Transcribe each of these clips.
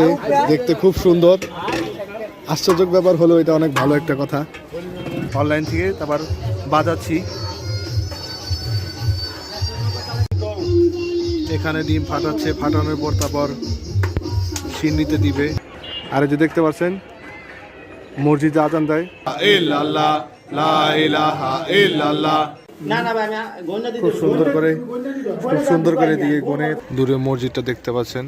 দেখতে দেখতে খুব সুন্দর। আশ্চর্য ব্যাপার হলো এটা অনেক ভালো একটা কথা। অনলাইন থেকে তারপর বাজাচ্ছি। এখানে ডিম ফাটাচ্ছে ফাটানোর পর তারপর সিন্নিতে দিবে। আর যে দেখতে পাচ্ছেন মসজিদে আজান দেয়। খুব সুন্দর করে খুব সুন্দর করে দিয়ে গনে দূরে মসজিদটা দেখতে পাচ্ছেন।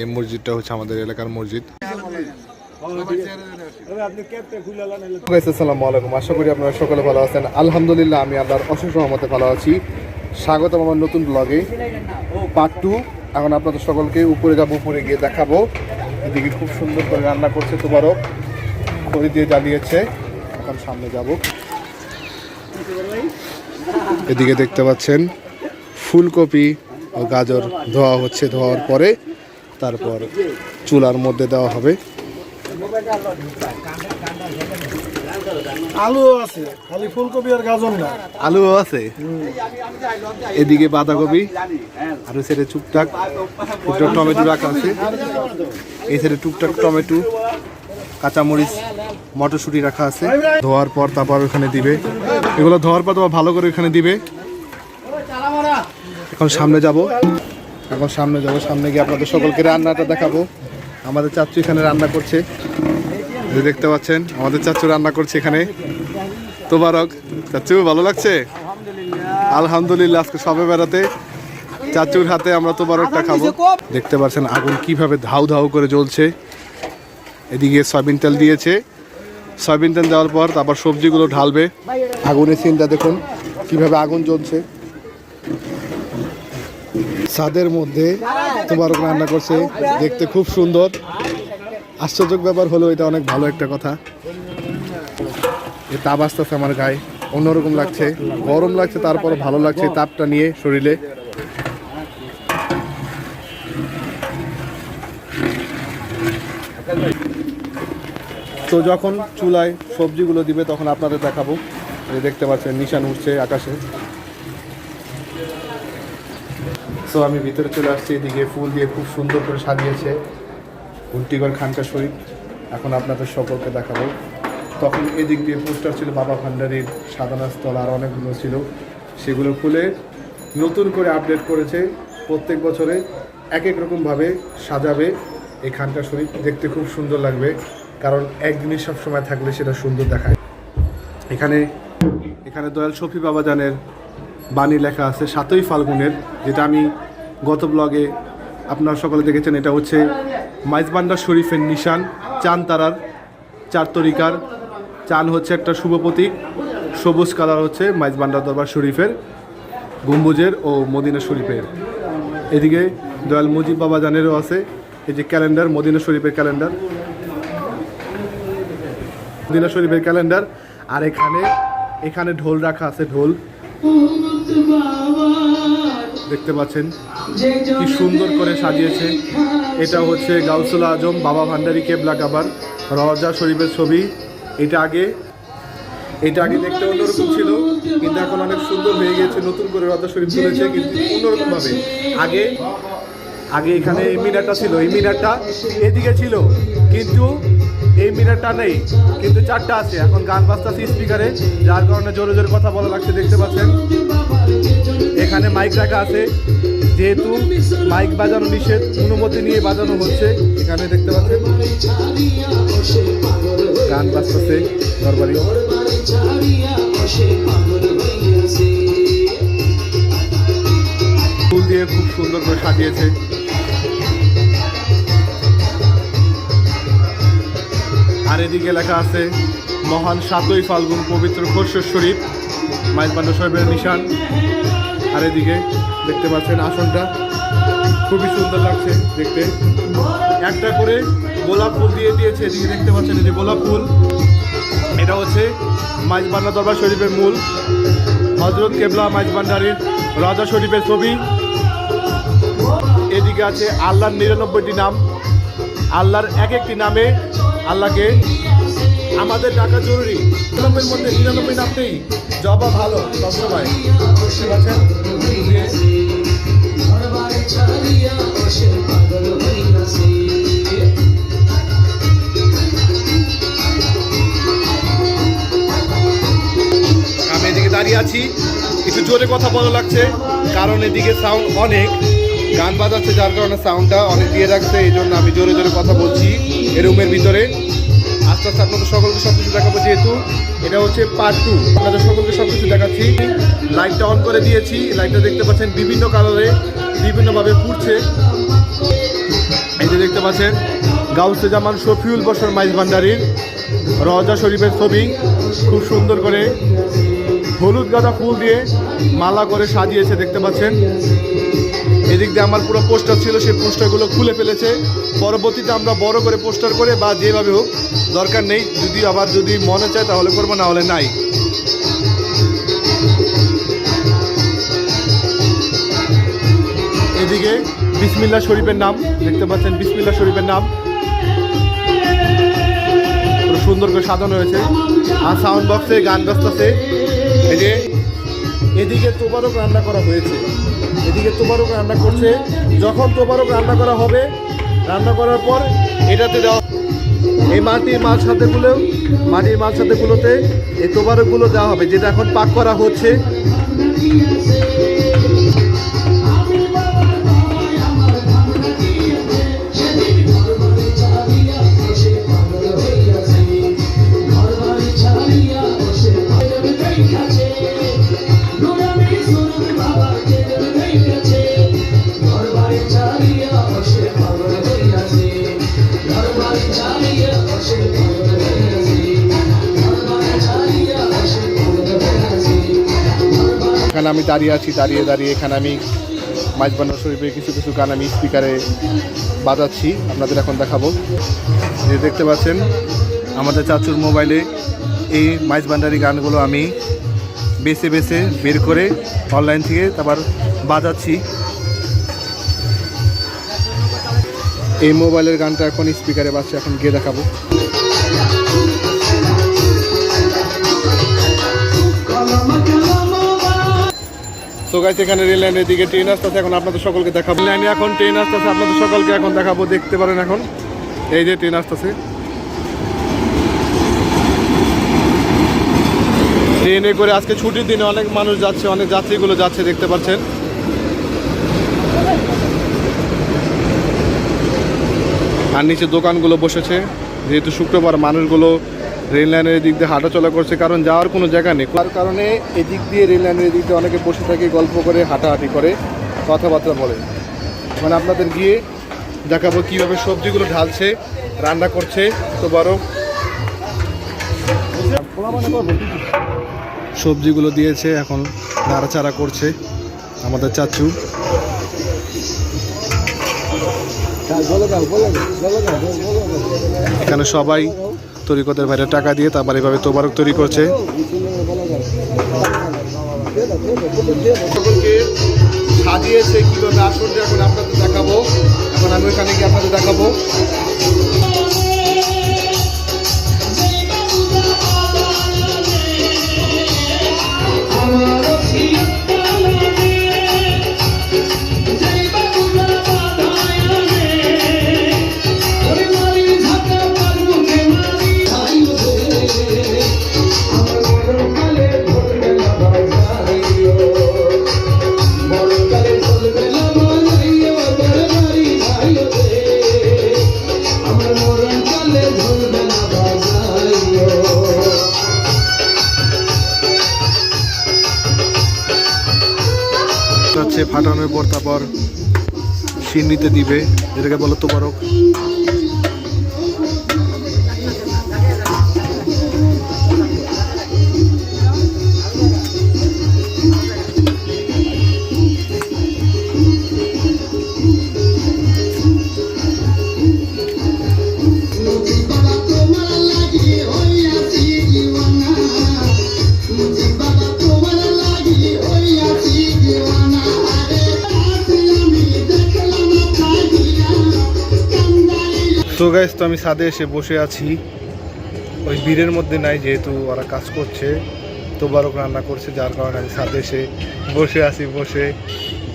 এই মসজিদটা হচ্ছে আমাদের এলাকার মসজিদ। আসসালামু। আলাইকুম আশা করি আপনারা সকলে ভালো আছেন। আলহামদুলিল্লাহ, আমি আল্লাহর অশেষ রহমতে ভালো আছি। স্বাগতম আমার নতুন ব্লগে পার্ট টু এখন আপনাদের সকলকে উপরে যাব, উপরে গিয়ে দেখাবো। এদিকে খুব সুন্দর করে রান্না করছে তোবারও খড়ি দিয়ে জ্বালিয়েছে। এখন সামনে যাব। এদিকে দেখতে পাচ্ছেন, ফুলকপি ও গাজর ধোয়া হচ্ছে, ধোয়ার পরে তারপর চুলার মধ্যে দেওয়া হবে। আলু আছে খালি ফুলকপি আর গাজর না। আলুও আছে? এদিকে বাঁধাকপি আর সাইডে টুকটাক টুকটাক টমেটো রাখা আছে। এই সাইডে টুকটাক টমেটো কাঁচামরিচ মটরশুঁটি রাখা আছে। ধোয়ার পর তারপর ওখানে দিবে। এগুলো ধোয়ার পর তোমার ভালো করে ওখানে দিবে। এখন সামনে যাব। এখন সামনে যাব সামনে গিয়ে আপনাদের সকলকে রান্নাটা দেখাবো। আমাদের চাচু এখানে রান্না করছে। যে দেখতে পাচ্ছেন আমাদের চাচু রান্না করছে এখানে। তোবারক চাচু ভালো লাগছে? আলহামদুলিল্লাহ। আজকে সবে বেড়াতে। চাচুর হাতে আমরা তোবারকটা খাব। দেখতে পাচ্ছেন আগুন কীভাবে ধাউ ধাউ করে জ্বলছে। এদিকে সয়াবিন তেল দিয়েছে। সয়াবিন তেল দেওয়ার পর তারপর সবজিগুলো ঢালবে। আগুনের সিনটা দেখুন কীভাবে আগুন জ্বলছে। ছাদের মধ্যে তোবারক রান্না করছে, দেখতে খুব সুন্দর। আশ্চর্য ব্যাপার হলো এটা অনেক ভালো একটা কথা। এই তাপ আসতেছে আমার গায়ে, অন্যরকম লাগছে। গরম লাগছে, তারপর ভালো লাগছে তাপটা নিয়ে শরীরে। তো যখন চুলায় সবজিগুলো দিবে, তখন আপনাদের দেখাবো। দেখতে পাচ্ছেন, নিশান উঠছে আকাশে। তো আমি ভিতরে চলে আসছি, এদিকে ফুল দিয়ে খুব সুন্দর করে সাজিয়েছে উল্টিগড় খানকা শরীফ। এখন আপনাদের সকলকে দেখাবো। তখন এদিক দিয়ে পোস্টার ছিল বাবা ভান্ডারির স্থল, আর অনেকগুলো ছিল। সেগুলো খুলে নতুন করে আপডেট করেছে। প্রত্যেক বছরে এক এক রকমভাবে সাজাবে এই খানকা শরীফ। দেখতে খুব সুন্দর লাগবে, কারণ এক জিনিস সবসময় থাকলে সেটা সুন্দর দেখায়। এখানে এখানে দয়াল শফি বাবাজানের বাণী লেখা আছে, সাতই ফাল্গুনের, যেটা আমি গত ব্লগে আপনারা সকলে দেখেছেন, এটা হচ্ছে মাইজবান্ডার শরীফের নিশান, চান তারার চার তরিকার। চান হচ্ছে একটা শুভ প্রতীক, সবুজ কালার হচ্ছে মাইজবান্ডার দরবার শরীফের, গম্বুজের ও মদিনা শরীফের। এদিকে দয়াল মুজিব বাবা জানেরও আছে, এই যে ক্যালেন্ডার, মদিনা শরীফের ক্যালেন্ডার। মদিনা শরীফের ক্যালেন্ডার, আর এখানে এখানে ঢোল রাখা আছে, ঢোল। দেখতে পাচ্ছেন। কি সুন্দর করে সাজিয়েছে। এটা হচ্ছে গাউসুল আজম বাবা ভান্ডারি কেবলা কাবার রওজা শরীফের ছবি। এটা আগে এটা আগে দেখতে অন্যরকম ছিল কিন্তু এখন অনেক সুন্দর হয়ে গেছে নতুন করে রওজা শরীফ তুলেছে কিন্তু অন্যরকম ভাবে আগে আগে এখানে এই মিনারটা ছিল এই মিনারটা এদিকে ছিল কিন্তু এই মিনারটা নেই কিন্তু চারটা আছে। এখন গান বাজতাছে স্পিকারে যার কারণে জোরে জোরে কথা বলা লাগছে দেখতে পাচ্ছেন। এখানে মাইক রাখা আছে। যেহেতু মাইক বাজানো নিষেধ, অনুমতি নিয়ে বাজানো হচ্ছে। এখানে দেখতে পাচ্ছেন। গান বাজতেছে, দরবারি। ফুল দিয়ে খুব সুন্দর করে সাজিয়েছে। আর এদিকে লেখা আছে, মহান সাতই ফাল্গুন পবিত্র খোরশের শরীফ মাইক মাইজবান্ডা সাহেবের নিশান। আর এদিকে দেখতে পাচ্ছেন আসনটা। খুবই সুন্দর লাগছে দেখতে। একটা করে গোলাপ ফুল দিয়ে দিয়েছে, এদিকে দেখতে পাচ্ছেন এই যে গোলাপ ফুল। এটা হচ্ছে মাইজবান্ডা দরবার শরীফের মূল। হজরত কেবলা মাইজবান্ডারির রাজা শরীফের ছবি। এদিকে আছে আল্লাহর নিরানব্বইটি নাম। আল্লাহর এক একটি নামে আল্লাহকে। আমাদের ডাকা জরুরি। নিরানব্বইয়ের মধ্যে নিরানব্বই নামতেই জবা ভালো, সবসময়। বুঝতে পারছেন আমি এদিকে দাঁড়িয়ে আছি। একটু জোরে কথা বলা লাগছে, কারণ এদিকে সাউন্ড অনেক। গান বাজাচ্ছে যার কারণে সাউন্ডটা অনেক দিয়ে রাখছে, এই জন্য আমি জোরে জোরে কথা বলছি এ রুমের ভিতরে। আস্তে আস্তে আপনাদের সকলকে সব কিছু দেখাবো যেহেতু। এটা হচ্ছে পার্ট টু আপনাদের সকলকে সব কিছু দেখাচ্ছি। লাইটটা অন করে দিয়েছি। লাইটটা দেখতে পাচ্ছেন বিভিন্ন কালারে বিভিন্নভাবে পুড়ছে এই যে দেখতে পাচ্ছেন, গাউসে জামান শফিউল বসর মাইজ ভান্ডারির রজা শরীফের ছবি। খুব সুন্দর করে হলুদ গাঁদা ফুল দিয়ে মালা করে সাজিয়েছে, দেখতে পাচ্ছেন। এদিক দিয়ে আমার পুরো পোস্টার ছিল, সেই পোস্টারগুলো খুলে ফেলেছে। পরবর্তীতে আমরা বড় করে পোস্টার করে বা যেভাবে হোক, দরকার নেই, যদি আবার যদি মনে চায় তাহলে করব, না হলে নাই। এদিকে বিসমিল্লা শরীফের নাম, দেখতে পাচ্ছেন বিসমিল্লা শরীফের নাম। সুন্দর করে সাজানো হয়েছে। আর সাউন্ড বক্সে গান বাজতেছে। যে, এদিকে তোবারক রান্না করা হয়েছে। এদিকে তোবারক রান্না করছে। যখন তোবারক রান্না করা হবে, রান্না করার পর এটাতে দেওয়া এই মাটির মাছ সাথেগুলো মাটির মাছ সাথেগুলোতে এই তোবারকগুলো দেওয়া হবে, যেটা এখন পাক করা হচ্ছে। আমি দাঁড়িয়ে আছি, দাঁড়িয়ে দাঁড়িয়ে এখানে আমি মাইজবান্ডার শরীফের কিছু কিছু গান আমি স্পিকারে বাজাচ্ছি, আপনাদের এখন দেখাবো। যে দেখতে পাচ্ছেন, আমাদের চাচুর মোবাইলে এই মাইজবান্ডারি গানগুলো আমি বেছে বেছে বের করে অনলাইন থেকে তারপর বাজাচ্ছি। এই মোবাইলের গানটা এখন স্পিকারে বাজছে, এখন গিয়ে দেখাবো। সো গাইস এখানে রেল লাইনের দিকে ট্রেন আসতেছে, এখন আপনাদের সকলকে দেখাবো। লাইনে এখন ট্রেন আসতেছে, আপনাদের সকলকে এখন দেখাবো, দেখতে পারেন এখন। এই যে ট্রেন আসতেছে। ট্রেনে করে আজকে ছুটির দিনে অনেক মানুষ যাচ্ছে, অনেক যাত্রীগুলো যাচ্ছে, দেখতে পাচ্ছেন। আর নিচে দোকানগুলো বসেছে, যেহেতু শুক্রবার মানুষগুলো রেল লাইনের দিক দিয়ে হাঁটাচলা করছে, কারণ যাওয়ার কোনো জায়গা নেই। তার কারণে এদিক দিয়ে রেল লাইনের দিক দিয়ে অনেকে বসে থাকে, গল্প করে, হাঁটাহাঁটি করে, কথাবার্তা বলে। মানে আপনাদের গিয়ে দেখাবো কীভাবে সবজিগুলো ঢালছে, রান্না করছে, তো বড় সবজিগুলো দিয়েছে, এখন নাড়াচাড়া করছে আমাদের চাচু। এখানে সবাই তরিকতের বাইরে টাকা দিয়ে তারপর এভাবে তোবারক তৈরি করছে। সাজিয়েছে কীভাবে আসলে এখন আপনাদের দেখাবো। এখন আমি ওখানে গিয়ে আপনাদের দেখাবো। সিন্নিতে দিবে এটাকে বলো তোবারক। তো গাইস তো আমি ছাদে এসে বসে আছি। ওই বীরের মধ্যে নাই যেহেতু ওরা কাজ করছে, তোবারক রান্না করছে, যার কারণে আমি ছাদে এসে বসে আছি, বসে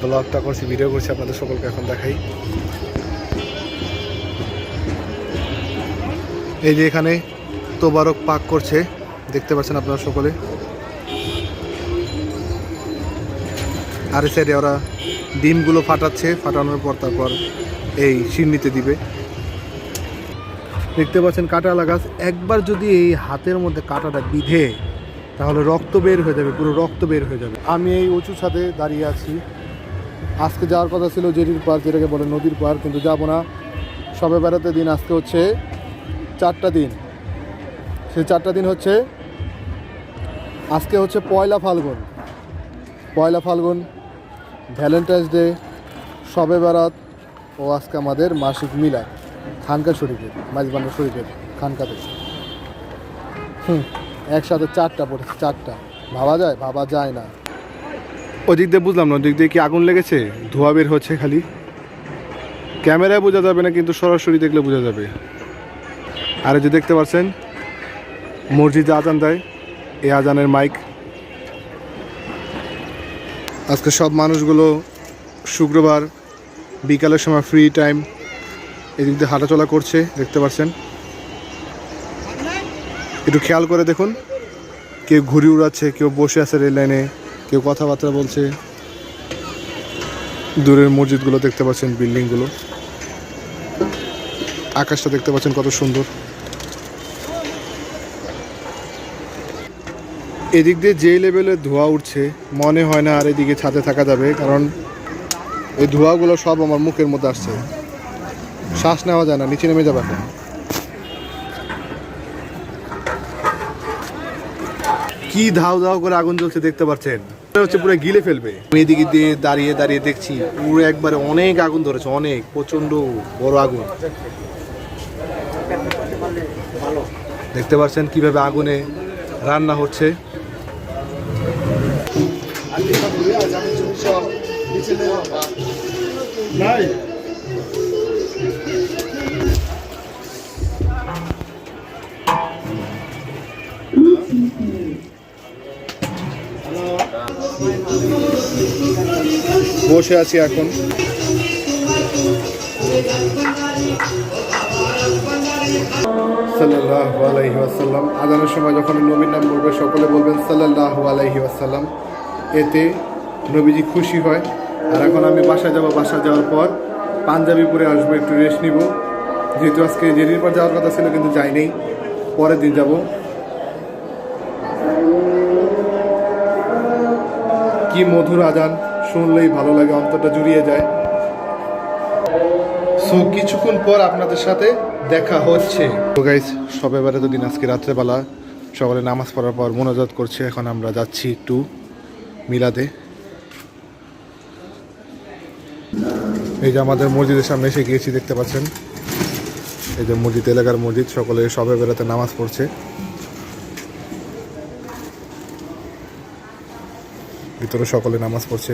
ব্লগটা করছি ভিডিও করছি, আপনাদের সকলকে এখন দেখাই। এই যে এখানে তোবারক পাক করছে, দেখতে পাচ্ছেন আপনারা সকলে। আর সাইডে ওরা ডিমগুলো ফাটাচ্ছে, ফাটানোর পর তারপর এই সিন্নিতে দিবে। দেখতে পাচ্ছেন কাঁটালা গাছ। একবার যদি এই হাতের মধ্যে কাঁটাটা বিধে, তাহলে রক্ত বের হয়ে যাবে, পুরো রক্ত বের হয়ে যাবে। আমি এই উঁচু সাথে দাঁড়িয়ে আছি। আজকে যাওয়ার কথা ছিল জেরির পার যেটাকে বলে নদীর পার কিন্তু যাব না। সবে বেড়াতে দিন, আজকে হচ্ছে চারটা দিন। সেই চারটা দিন হচ্ছে, আজকে হচ্ছে পয়লা ফাল্গুন। পয়লা ফাল্গুন, ভ্যালেন্টাইন্স ডে, সবে বেড়াত ও আজকে আমাদের মাসিক মিলা খানকা শরীফের মাইজবান্ডার শরীফের খানকাতে হুম, একসাথে চারটা পড়েছে চারটা। ভাবা যায়? ভাবা যায় না। ওদিক দিয়ে বুঝলাম না ওদিক দিয়ে কি আগুন লেগেছে? ধোয়া বের হচ্ছে খালি। ক্যামেরায় বোঝা যাবে না, কিন্তু সরাসরি দেখলে বোঝা যাবে। আর যে দেখতে পাচ্ছেন, মসজিদে আজান দেয় এই আজানের মাইক। আজকে সব মানুষগুলো শুক্রবার বিকালের সময় ফ্রি টাইম এদিক দিয়ে হাঁটাচলা করছে, দেখতে পাচ্ছেন। একটু খেয়াল করে দেখুন, কেউ ঘুরি উড়াচ্ছে, কেউ বসে আছে রেল লাইনে, কেউ কথাবার্তা বলছে। দূরের মসজিদগুলো দেখতে পাচ্ছেন, বিল্ডিংগুলো। আকাশটা দেখতে পাচ্ছেন কত সুন্দর। এদিক দিয়ে যে লেভেলের ধোঁয়া উঠছে, মনে হয় না আর এদিকে ছাদে থাকা যাবে, কারণ এই ধোঁয়াগুলো সব আমার মুখের মধ্যে আসছে। শ্বাস নেওয়া যায় না নিচে নেমে যাবে এখন। কি ধাও ধাও করে আগুন জ্বলছে দেখতে পাচ্ছেন? হচ্ছে পুরো গিলে ফেলবে। আমি এদিকে দিয়ে দাঁড়িয়ে দাঁড়িয়ে দেখছি পুরো একবারে অনেক আগুন ধরেছে অনেক প্রচণ্ড বড় আগুন। দেখতে পাচ্ছেন কীভাবে আগুনে রান্না হচ্ছে। নাই বসে আছি এখন। সাল্লাল্লাহু আলাইহি আজানের সময় যখন নবীর নাম বলবে, সকলে বলবেন সাল্লাল্লাহু আলাইহি ওয়াসাল্লাম। এতে নবীজি খুশি হয়। আর এখন আমি বাসায় যাব। বাসায় যাওয়ার পর পাঞ্জাবি পরে আসব, একটু রেস্ট নিব। যেহেতু আজকে জেরির পর যাওয়ার কথা ছিল, কিন্তু যাইনি। পরের দিন যাব। কি মধুর আজান, শুনলেই ভালো লাগে, অন্তরটা জুড়িয়ে যায়। সো কিছুক্ষণ পর আপনাদের সাথে দেখা হচ্ছে। তো গাইস সবে বেড়াতে দিন আজকে রাত্রেবেলা। সকালে নামাজ পড়ার পর মোনাজাত করছে, এখন আমরা যাচ্ছি একটু মিলাদে। এই যে আমাদের মসজিদের সামনে এসে গিয়েছি, দেখতে পাচ্ছেন? এই যে মসজিদ, এলাকার মসজিদ, সকলে সবে বেড়াতে নামাজ পড়ছে। ভিতরে সকলে নামাজ পড়ছে।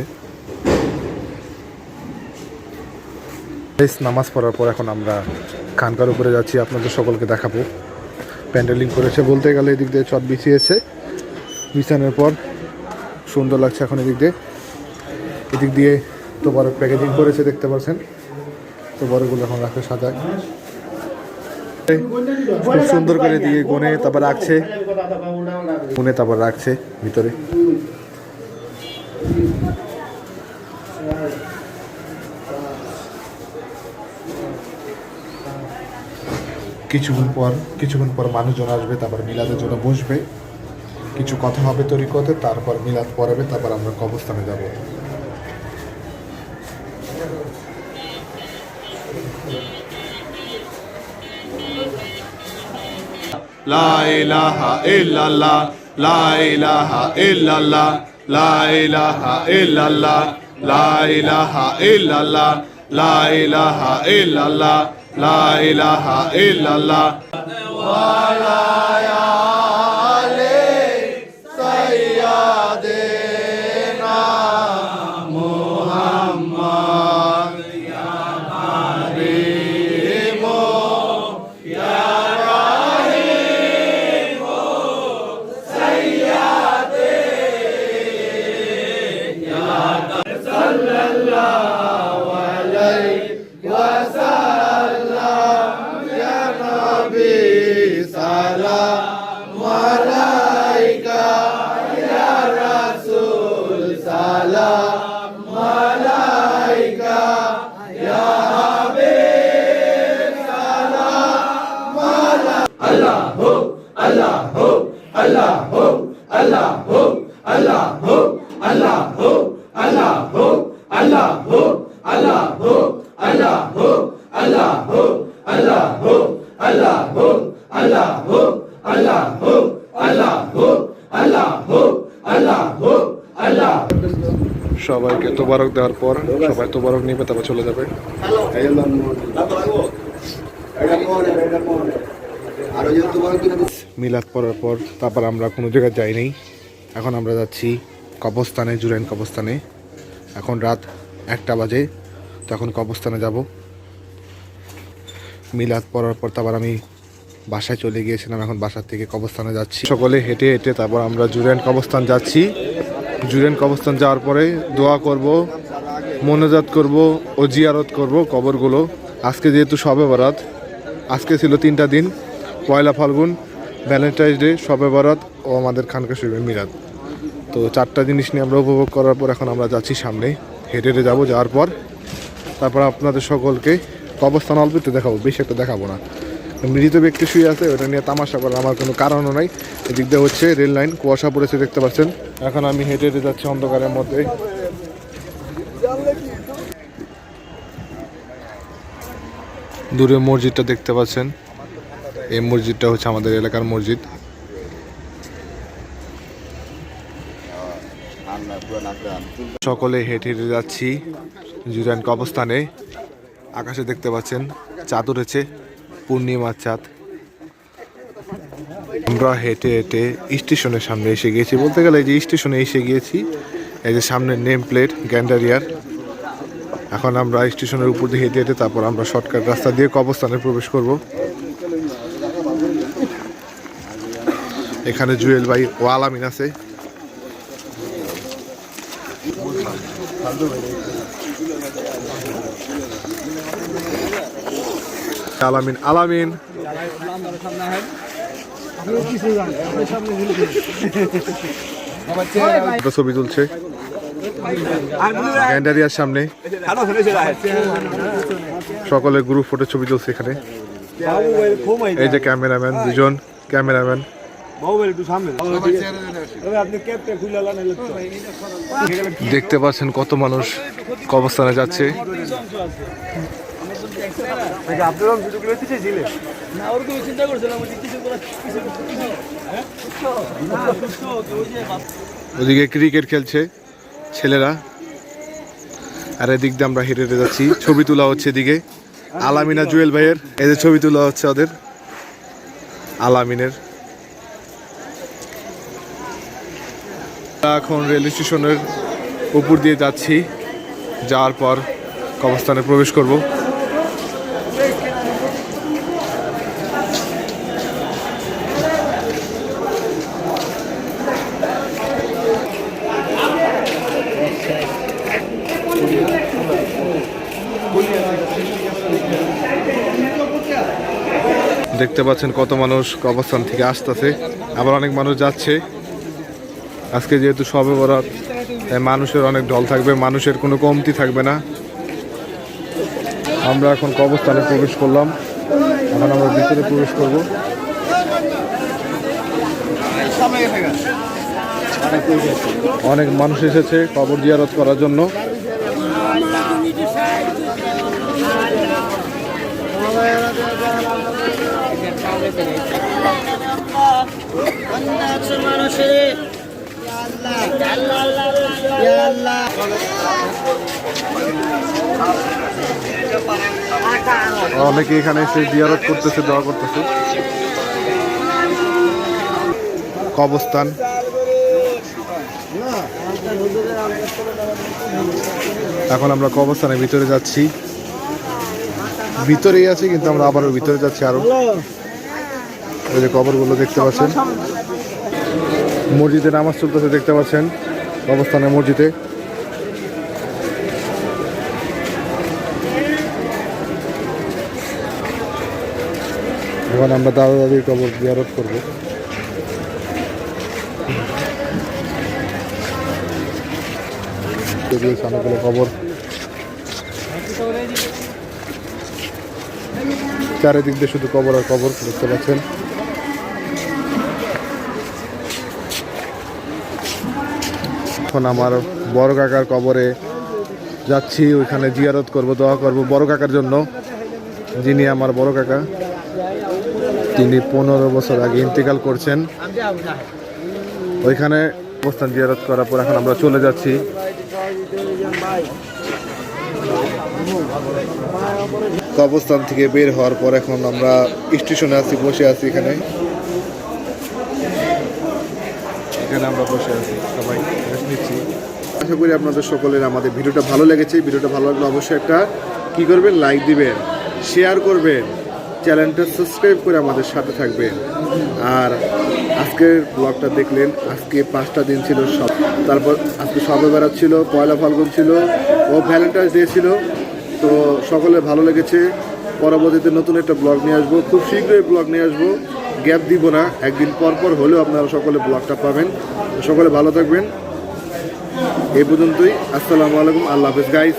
নামাজ পড়ার পর এখন আমরা খানকার উপরে যাচ্ছি, আপনাদের সকলকে দেখাবো। প্যান্ডেলিং করেছে বলতে গেলে এদিক দিয়ে চট বিছিয়েছে। বিছানোর পর সুন্দর লাগছে এখন এদিক দিয়ে। এদিক দিয়ে তো বড় প্যাকেজিং করেছে, দেখতে পাচ্ছেন? তো বড়গুলো এখন রাখে সাজায়। খুব সুন্দর করে দিয়ে গনে তারপর রাখছে। গুনে তারপর রাখছে ভিতরে। কিছুক্ষণ পর কিছুক্ষণ পর মানুষজন আসবে, তারপর মিলাদের জন্য বসবে। কিছু কথা হবে তরিকতে, তারপর মিলাদ পড়াবে, তারপর আমরা কবরস্থানে যাব। লা ইলাহা ইল্লাল্লাহ, লা ইলাহা ইল্লাল্লাহ, লা ইলাহা ইল্লাল্লাহ, লা ইলাহা ইল্লাল্লাহ, লা ইলাহা ইল্লাল্লাহ। লা ইলাহা ইল্লাল্লাহ সবাইকে তো বারক সবাইকে তোবারক দেওয়ার পর সবাই তোবারক নিয়ে তারপর চলে যাবে। মিলাদ পরার পর তারপর আমরা কোনো জায়গায় যাই নাই। এখন আমরা যাচ্ছি কবস্থানে জুরাইন কবস্থানে এখন রাত একটা বাজে। তো এখন কবরস্থানে যাব। মিলাদ পড়ার পর তারপর আমি বাসায় চলে গিয়েছিলাম, এখন বাসার থেকে কবরস্থানে যাচ্ছি। সকলে হেঁটে হেঁটে তারপর আমরা জুরাইন কবরস্থান যাচ্ছি। জুরাইন কবরস্থান যাওয়ার পরে দোয়া করব, মনোজাত করব ও জিয়ারত করব কবরগুলো। আজকে যেহেতু সবে বরাত, আজকে ছিল তিনটা দিন, পয়লা ফাল্গুন, ভ্যালেন্টাইন্স ডে সবে বরাত ও আমাদের খানকা শরীফের মিরাদ তো চারটা জিনিস নিয়ে আমরা উপভোগ করার পর এখন আমরা যাচ্ছি সামনে, হেঁটে হেঁটে যাব যাওয়ার পর। তারপর আপনাদের সকলকে কবরস্থান অল্প একটু দেখাবো, বেশি একটা দেখাবো না। মৃত ব্যক্তি শুয়ে আছে, ওটা নিয়ে তামাশা করার আমার কোনো কারণও নাই। এদিক দিয়ে হচ্ছে রেল লাইন, কুয়াশা পড়েছে, দেখতে পাচ্ছেন। এখন আমি হেঁটে হেঁটে যাচ্ছি অন্ধকারের মধ্যে। দূরে মসজিদটা দেখতে পাচ্ছেন। এই মসজিদটা হচ্ছে আমাদের এলাকার মসজিদ। সকলে হেঁটে হেঁটে যাচ্ছি জুরান কবস্থানে আকাশে দেখতে পাচ্ছেন, চাঁদ উঠেছে, পূর্ণিমার চাঁদ। আমরা হেঁটে হেঁটে স্টেশনের সামনে এসে গিয়েছি। বলতে গেলে এই যে স্টেশনে এসে গিয়েছি, এই যে সামনে নেম প্লেট, গ্যান্ডারিয়ার। এখন আমরা স্টেশনের উপর দিয়ে হেঁটে হেঁটে তারপর আমরা শর্টকাট রাস্তা দিয়ে কবরস্থানে প্রবেশ করব। এখানে জুয়েল ভাই ও আলামিন আছে। আলামিন আলামিন। ছবি তুলছে। গ্যান্ডারিয়ার সামনে। সকলে গ্রুপ ফটো ছবি তুলছে এখানে। এই যে ক্যামেরাম্যান দুজন ক্যামেরাম্যান দেখতে পাচ্ছেন কত মানুষ কবরস্থানে যাচ্ছে। ওদিকে ক্রিকেট খেলছে ছেলেরা। আর এদিক দিয়ে আমরা হেঁটে হেঁটে যাচ্ছি। ছবি তোলা হচ্ছে এদিকে। আলামিনা জুয়েল ভাইয়ের। এদের ছবি তোলা হচ্ছে ওদের। আলামিনের। এখন রেল স্টেশনের উপর দিয়ে যাচ্ছি। যাওয়ার পর কবরস্থানে প্রবেশ করব। দেখতে পাচ্ছেন কত মানুষ কবরস্থান থেকে আসতেছে। আবার অনেক মানুষ যাচ্ছে। আজকে যেহেতু সবে বরাত মানুষের অনেক ঢল থাকবে মানুষের কোনো কমতি থাকবে না আমরা এখন কবরস্থানে প্রবেশ করলাম এখন আমরা ভিতরে প্রবেশ করব অনেক মানুষ এসেছে কবর জিয়ারত করার জন্য অনেকে এখানে এসে জিয়ারত করতেছে, দোয়া করতেছে। কবস্থান এখন আমরা কবস্থানের ভিতরে যাচ্ছি। ভিতরেই আছি, কিন্তু আমরা আবারও ভিতরে যাচ্ছি আরও। ওই যে কবরগুলো দেখতে পাচ্ছেন। মসজিদে নামাজ চলতেছে, দেখতে পাচ্ছেন অবস্থানে মসজিদে। এখন আমরা দাদা দাদির কবর জিয়ারত করব। কবর। চারিদিক দিয়ে শুধু কবর আর কবর, দেখতে পাচ্ছেন। এখন আমার বড় কাকার কবরে যাচ্ছি, ওইখানে জিয়ারত করব, দোয়া করব বড় কাকার জন্য। যিনি আমার বড় কাকা, তিনি পনেরো বছর আগে ইন্তেকাল করছেন। ওইখানে অবস্থান জিয়ারত করার পর এখন আমরা চলে যাচ্ছি। কবরস্থান থেকে বের হওয়ার পর এখন আমরা স্টেশনে আছি, বসে আছি এখানে। এখানে আমরা বসে আছি। সবাই নিচ্ছি। আশা করি আপনাদের সকলের আমাদের ভিডিওটা ভালো লেগেছে। ভিডিওটা ভালো লাগলে অবশ্যই একটা কি করবেন? লাইক দিবেন শেয়ার করবেন চ্যানেলটা সাবস্ক্রাইব করে আমাদের সাথে থাকবেন। আর আজকের ব্লগটা দেখলেন, আজকে পাঁচটা দিন ছিল সব। তারপর আজকে সবে বেড়াত ছিল, পয়লা ফাল্গুন ছিল, ও ভ্যালেন্টাইন্স ডে ছিল। তো সকলে ভালো লেগেছে। পরবর্তীতে নতুন একটা ব্লগ নিয়ে আসব। খুব শীঘ্রই ব্লগ নিয়ে আসব। গ্যাপ দিব না। একদিন পর পর হলেও আপনারা সকলে ব্লগটা পাবেন। সকলে ভালো থাকবেন। এই পর্যন্তই। আসসালামু আলাইকুম। আল্লাহ হাফেজ। গাইস